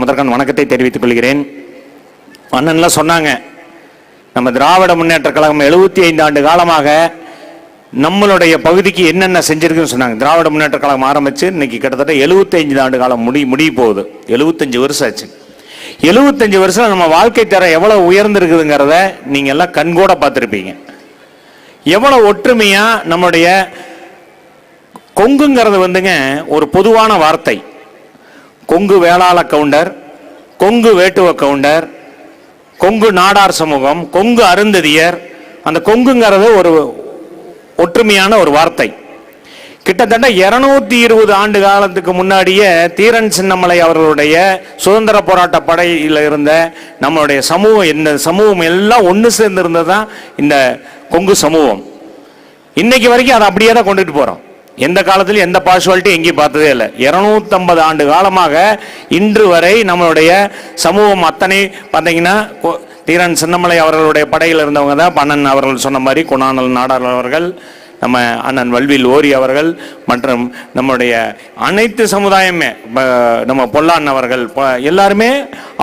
முதற்கண் வணக்கத்தை தெரிவித்துக் கொள்கிறேன். அண்ணன்லாம் சொன்னாங்க நம்ம திராவிட முன்னேற்ற கழகம் எழுபத்தி ஐந்து ஆண்டு காலமாக நம்மளுடைய பகுதிக்கு என்னென்ன செஞ்சிருக்குன்னு சொன்னாங்க. திராவிட முன்னேற்ற கழகம் ஆரம்பிச்சு இன்னைக்கு கிட்டத்தட்ட 75 ஆண்டு காலம் முடி முடிய போகுது. 75 வருஷம் ஆச்சு. 75 வருஷம் நம்ம வாழ்க்கை தரம் எவ்வளவு உயர்ந்திருக்குதுங்கிறத நீங்க எல்லாம் கண்கூட பார்த்துருப்பீங்க. எவ்வளவு ஒற்றுமையா நம்முடைய கொங்குங்கிறது வந்துங்க ஒரு பொதுவான வார்த்தை. கொங்கு வேளாள கவுண்டர் கொங்கு வேட்டுவ கவுண்டர் கொங்கு நாடார் சமூகம் கொங்கு அருந்ததியர் அந்த கொங்குங்கிறது ஒரு ஒற்றுமையான ஒரு வார்த்தை. கிட்டத்தட்ட இருநூத்தி இருபது ஆண்டு காலத்துக்கு முன்னாடியே தீரன் சின்னமலை அவர்களுடைய சுதந்திர போராட்ட படையில் இருந்த நம்மளுடைய சமூகம் இந்த சமூகம் எல்லாம் ஒன்று சேர்ந்து இருந்தது தான் இந்த கொங்கு சமூகம். இன்னைக்கு வரைக்கும் அதை அப்படியே தான் கொண்டுட்டு போகிறோம் எந்த காலத்திலும் எந்த பாசுவாலிட்டி எங்கேயும் பார்த்ததே இல்லை. இரநூத்தம்பது ஆண்டு காலமாக இன்று வரை நம்மளுடைய சமூகம் அத்தனை பார்த்தீங்கன்னா தீரன் சின்னமலை அவர்களுடைய படையில் இருந்தவங்க தான். பண்ணன் அவர்கள் சொன்ன மாதிரி குணானல் நாடார் அவர்கள் நம்ம அண்ணன் வல்வில் ஓரி அவர்கள் மற்றும் நம்முடைய அனைத்து சமுதாயமே நம்ம பொல்லான் அவர்கள் எல்லாருமே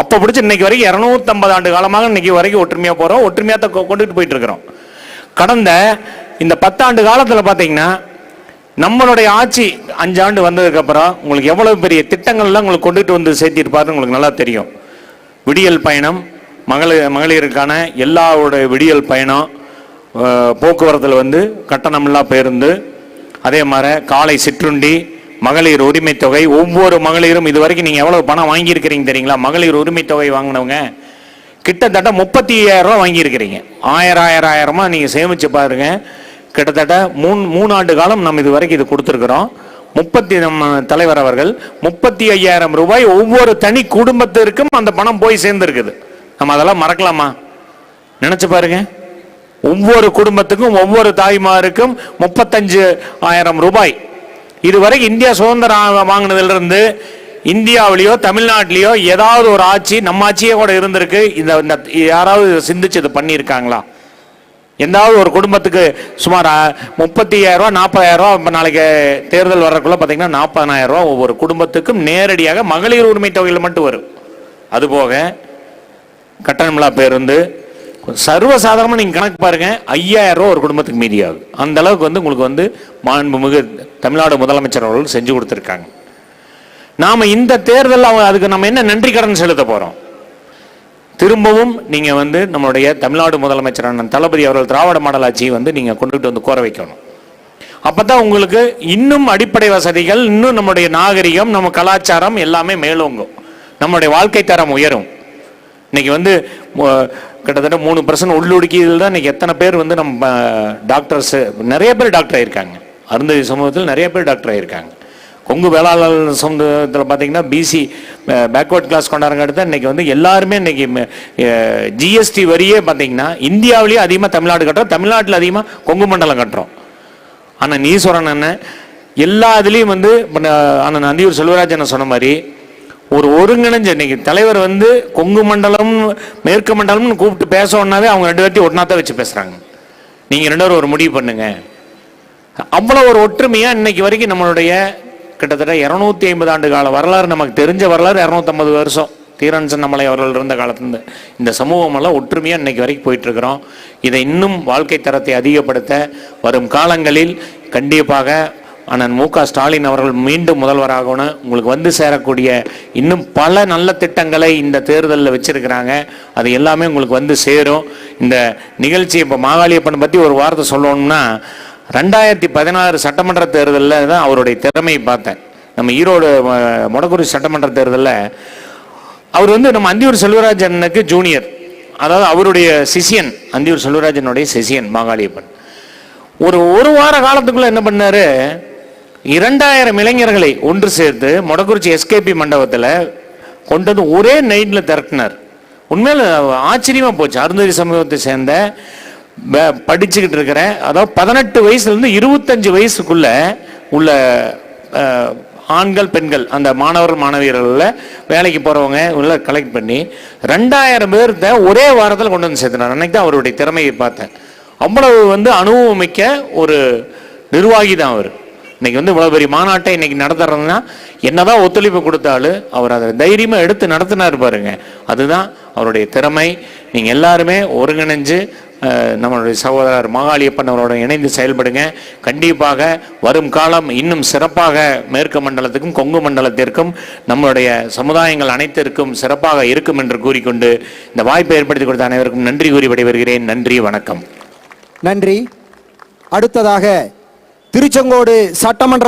அப்போ பிடிச்சி இன்னைக்கு வரைக்கும் இரநூத்தம்பது ஆண்டு காலமாக இன்னைக்கு வரைக்கும் ஒற்றுமையாக போகிறோம் ஒற்றுமையாக கொண்டுகிட்டு கொண்டுட்டு போயிட்டு இருக்கிறோம். கடந்த இந்த பத்தாண்டு காலத்தில் பார்த்தீங்கன்னா நம்மளுடைய ஆட்சி அஞ்சாண்டு வந்ததுக்கு அப்புறம் உங்களுக்கு எவ்வளவு பெரிய திட்டங்கள்லாம் உங்களுக்கு கொண்டுட்டு வந்து சேர்த்திருப்பாருன்னு உங்களுக்கு நல்லா தெரியும். விடியல் பயணம் மகளிர் மகளிருக்கான எல்லாவோட விடியல் பயணம் போக்குவரத்தில் வந்து கட்டணமில்லா பேருந்து அதே மாதிரி காலை சிற்றுண்டி மகளிர் உரிமை தொகை ஒவ்வொரு மகளிரும் இது வரைக்கும் நீங்கள் எவ்வளவு பணம் வாங்கியிருக்கிறீங்க தெரியுங்களா? மகளிர் உரிமை தொகை வாங்கினவங்க கிட்டத்தட்ட முப்பத்தி ஐயாயிரம் ரூபா வாங்கியிருக்கிறீங்க. ஆயிரம் ஆயிரம் ஆயிரமா நீங்கள் சேமிச்சு பாருங்கள் கிட்டத்தட்ட மூணு மூணு ஆண்டு காலம் நம்ம இது வரைக்கும் இது கொடுத்துருக்குறோம். முப்பத்தி நம்ம தலைவர் அவர்கள் முப்பத்தி ஐயாயிரம் ரூபாய் ஒவ்வொரு தனி குடும்பத்திற்கும் அந்த பணம் போய் சேர்ந்துருக்குது. நம்ம அதெல்லாம் மறக்கலாமா? நினைச்சு பாருங்க. ஒவ்வொரு குடும்பத்துக்கும் ஒவ்வொரு தாய்மாருக்கும் முப்பத்தஞ்சு ஆயிரம் ரூபாய். இதுவரை இந்தியா சுதந்திரம் வாங்கினதுல இருந்து இந்தியாவிலேயோ தமிழ்நாட்டிலேயோ ஏதாவது ஒரு ஆட்சி நம்ம ஆட்சியே கூட இருந்திருக்கு. இந்த இந்த யாராவது சிந்திச்சு இது பண்ணியிருக்காங்களா? எந்தாவது ஒரு குடும்பத்துக்கு சுமார் முப்பத்தி ஐயாயிரம் ரூபா நாற்பதாயிரம் ரூபா இப்போ நாளைக்கு தேர்தல் வர்றதுக்குள்ள பார்த்தீங்கன்னா நாற்பதாயிரம் ரூபா ஒவ்வொரு குடும்பத்துக்கும் நேரடியாக மகளிர் உரிமை தொகையில் மட்டும் வரும். அதுபோக கட்டணமில்லா பேருந்து சர்வசாதாரணமாக நீங்கள் கணக்கு பாருங்க ஐயாயிரம் ரூபா ஒரு குடும்பத்துக்கு மீதி ஆகுது. அந்த அளவுக்கு வந்து உங்களுக்கு வந்து மாண்புமிகு தமிழ்நாடு முதலமைச்சர் அவர்கள் செஞ்சு கொடுத்துருக்காங்க. நாம இந்த தேர்தல் அவங்க அதுக்கு நம்ம என்ன நன்றி கடன் செலுத்த போகிறோம் திரும்பவும் நீங்க வந்து நம்மளுடைய தமிழ்நாடு முதலமைச்சரான தளபதி அவர்கள் திராவிட மாடல் ஆட்சியை வந்து நீங்க கொண்டுகிட்டு வந்து கோர வைக்கணும். அப்பதான் உங்களுக்கு இன்னும் அடிப்படை வசதிகள் இன்னும் நம்முடைய நாகரிகம் நம்ம கலாச்சாரம் எல்லாமே மேலோங்கும். நம்மளுடைய வாழ்க்கை தரம் உயரும். இன்னைக்கு வந்து கிட்டத்தட்ட மூணு பர்சன்ட் உள்ளுடுக்கியதில் தான் இன்றைக்கி எத்தனை பேர் வந்து நம்ம டாக்டர்ஸு நிறைய பேர் டாக்டர் ஆகியிருக்காங்க அருந்ததி சமூகத்தில் நிறைய பேர் டாக்டர் ஆகியிருக்காங்க கொங்கு வேளாளர் சமூகத்தில் பார்த்தீங்கன்னா பிசி பேக்வர்ட் கிளாஸ் கொண்டாடுறாங்க அடுத்து இன்றைக்கி வந்து எல்லாருமே இன்றைக்கி ஜிஎஸ்டி வரியே பார்த்தீங்கன்னா இந்தியாவிலேயே அதிகமாக தமிழ்நாடு கட்டுறோம் தமிழ்நாட்டில் அதிகமாக கொங்கு மண்டலம் கட்டுறோம். ஆனால் நீ சொல்கிறேன் அண்ணன் எல்லா இதுலேயும் வந்து இப்ப அண்ணன் நந்தியூர் செல்வராஜன் சொன்ன மாதிரி ஒரு ஒருங்கிணைஞ்ச இன்னைக்கு தலைவர் வந்து கொங்கு மண்டலம் மேற்கு மண்டலம்னு கூப்பிட்டு பேசணுன்னாவே அவங்க ரெண்டு பேர்த்தையும் ஒன்றா வச்சு பேசுகிறாங்க நீங்கள் ரெண்டு பேரும் ஒரு முடிவு பண்ணுங்க. அவ்வளோ ஒரு ஒற்றுமையாக இன்னைக்கு வரைக்கும் நம்மளுடைய கிட்டத்தட்ட இரநூத்தி ஐம்பது ஆண்டு கால வரலாறு நமக்கு தெரிஞ்ச வரலாறு இரநூத்தம்பது வருஷம். தீரன் சின்னமலை அவர்கள் இருந்த காலத்துலேருந்து. இந்த சமூகமெல்லாம் ஒற்றுமையாக இன்னைக்கு வரைக்கும் போயிட்டுருக்கிறோம். இதை இன்னும் வாழ்க்கை தரத்தை அதிகப்படுத்த வரும் காலங்களில் கண்டிப்பாக அண்ணன் மு க ஸ்டாலின் அவர்கள் மீண்டும் முதல்வராகணும் உங்களுக்கு வந்து சேரக்கூடிய இன்னும் பல நல்ல திட்டங்களை இந்த தேர்தலில் வச்சுருக்கிறாங்க. அது எல்லாமே உங்களுக்கு வந்து சேரும். இந்த நிகழ்ச்சி இப்போ மாகாளியப்பன் பற்றி ஒரு வார்த்தை சொல்லணும்னா ரெண்டாயிரத்தி பதினாறு சட்டமன்ற தேர்தலில் தான் அவருடைய திறமையை பார்த்தேன். நம்ம ஈரோடு அஹ், மொடக்குறி சட்டமன்ற தேர்தலில் அவர் வந்து நம்ம அந்தியூர் செல்வராஜனுக்கு ஜூனியர் அதாவது அவருடைய சிசியன் அந்தியூர் செல்வராஜனுடைய சிசியன் மாகாளியப்பன். ஒரு ஒரு வார காலத்துக்குள்ள என்ன பண்ணார்? இரண்டாயிரம் இளைஞர்களை ஒன்று சேர்த்து மொடக்குறிச்சி எஸ்கேபி மண்டபத்தில் கொண்டு வந்து ஒரே நைட்டில் திரட்டினார். உண்மையில் ஆச்சரியமா போச்சு. அருந்ததி சமூகத்தை சேர்ந்த படிச்சுக்கிட்டு இருக்கிறேன். அதாவது பதினெட்டு வயசுலேருந்து இருபத்தஞ்சு வயசுக்குள்ள உள்ள ஆண்கள் பெண்கள் அந்த மாணவர்கள் மாணவியர்களில் வேலைக்கு போகிறவங்க உள்ள கலெக்ட் பண்ணி ரெண்டாயிரம் பேர்த்த ஒரே வாரத்தில் கொண்டு வந்து சேர்த்தினார். அன்னைக்கு தான் அவருடைய திறமையை பார்த்தேன். அவ்வளவு வந்து அனுபவம் மிக்க ஒரு நிர்வாகி தான் அவர். இன்னைக்கு வந்து இவ்வளோ பெரிய மாநாட்டை இன்னைக்கு நடத்துறதுன்னா என்னதான் ஒத்துழைப்பு கொடுத்தாலும் அவர் அதை தைரியமாக எடுத்து நடத்தினார் பாருங்க. அதுதான் அவருடைய திறமை. நீங்கள் எல்லாருமே ஒருங்கிணைஞ்சு நம்மளுடைய சகோதரர் மாகாளியப்பன் அவரோட இணைந்து செயல்படுங்க. கண்டிப்பாக வரும் காலம் இன்னும் சிறப்பாக மேற்கு மண்டலத்துக்கும் கொங்கு மண்டலத்திற்கும் நம்மளுடைய சமுதாயங்கள் அனைத்திற்கும் சிறப்பாக இருக்கும் என்று கூறிக்கொண்டு இந்த வாய்ப்பை ஏற்படுத்தி கொடுத்த அனைவருக்கும் நன்றி கூறி விடைபெறுகிறேன். நன்றி வணக்கம். நன்றி. அடுத்ததாக திருச்செங்கோடு சட்டமன்ற